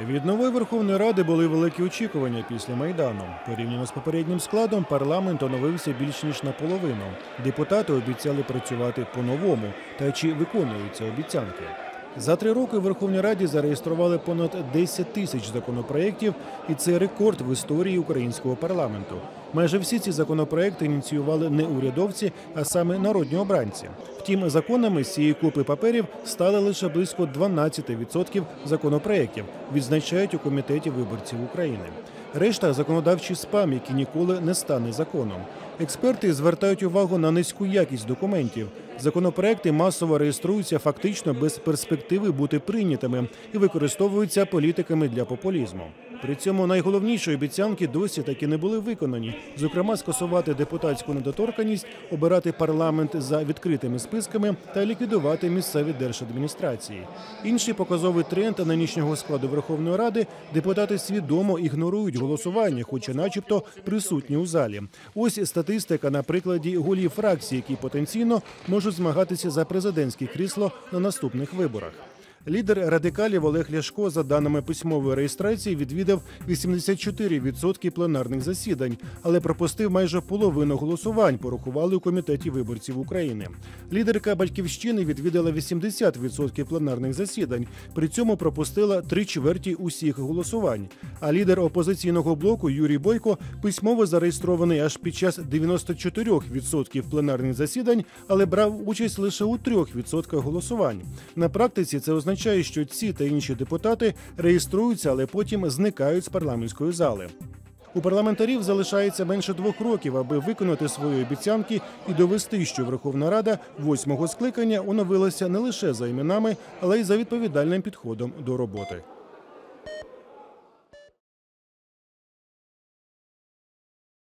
Від нової Верховної Ради були великі очікування після Майдану. Порівняно з попереднім складом, парламент оновився більш ніж наполовину. Депутати обіцяли працювати по-новому. Та чи виконуються обіцянки? За три роки в Верховній Раді зареєстрували понад 10 тисяч законопроєктів, і це рекорд в історії українського парламенту. Майже всі ці законопроекти ініціювали не урядовці, а саме народні обранці. Втім, законами з цієї купи паперів стали лише близько 12% законопроєктів, відзначають у комітеті виборців України. Решта законодавчий спам, який ніколи не стане законом. Експерти звертають увагу на низьку якість документів. Законопроекти масово реєструються фактично без перспективи бути прийнятими і використовуються політиками для популізму. При цьому найголовніші обіцянки досі таки не були виконані. Зокрема, скасувати депутатську недоторканність, обирати парламент за відкритими списками та ліквідувати місцеві держадміністрації. Інший показовий тренд нинішнього складу Верховної Ради депутати свідомо ігнорують голосування, хоча, начебто, присутні у залі. Ось статистика на прикладі голів фракцій, які потенційно можуть змагатися за президентське крісло на наступних виборах. Лідер радикалів Олег Ляшко, за даними письмової реєстрації, відвідав 84% пленарних засідань, але пропустив майже половину голосувань. Порахували у комітеті виборців України. Лідерка батьківщини відвідала 80% пленарних засідань. При цьому пропустила три чверті усіх голосувань. А лідер опозиційного блоку Юрій Бойко письмово зареєстрований аж під час 94% пленарних засідань, але брав участь лише у 3% голосувань. На практиці це означає, що ці та інші депутати реєструються, але потім зникають з парламентської зали. У парламентарів залишається менше двох років, аби виконати свої обіцянки і довести, що Верховна Рада восьмого скликання оновилася не лише за іменами, але й за відповідальним підходом до роботи.